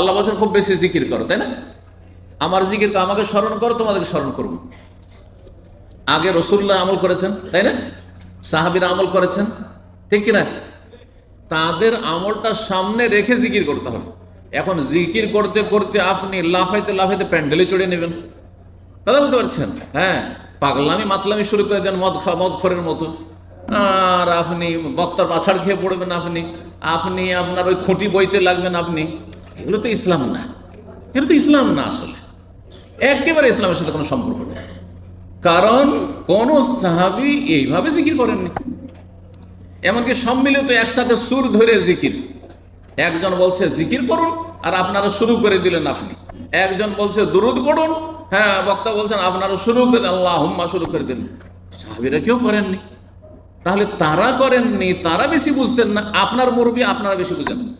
আল্লাহ বলছেন, খুব বেশি জিকির করো তাই না? আমার জিকির আমাকে স্মরণ করো, তোমাদেরকে স্মরণ করব। আগে রসুল্লাহ আমল করেছেন, তাই না? সাহাবিরা আমল করেছেন, ঠিক কিনা? তাদের আমলটা সামনে রেখে জিকির করতে হবে। এখন জিকির করতে করতে আপনি লাফাইতে লাফাইতে প্যান্ডেলে চড়ে নেবেন। কথা বুঝতে পারছেন? হ্যাঁ পাগলামি মাতলামি শুরু করে দেন মদ খা, মদ খরের মতো। আর আপনি বক্তার পাছাড় খেয়ে পড়বেন আপনি। আপনি আপনার ওই খুঁটি বইতে লাগবেন আপনি। এগুলো তো ইসলাম না। এগুলো তো ইসলাম না আসলে। একেবারে ইসলামের সাথে কোনো সম্পর্ক নেই। কারণ কোন সাহাবি এইভাবে জিকির করেননি। এমনকি সম্মিলিত একসাথে সুর ধরে জিকির। একজন বলছে, জিকির করুন আর আপনারা শুরু করে দিলেন আপনি। একজন বলছে, দুরুদ পড়ুন। হ্যাঁ বক্তা বলছেন, আপনারা শুরু করে আল্লাহ হুম্মা শুরু করে দিন। সাহাবিরা কেউ করেননি। তাহলে তারা করেননি, তারা বেশি বুঝতেন না। আপনার মুরব্বী আপনারা বেশি বুঝেন।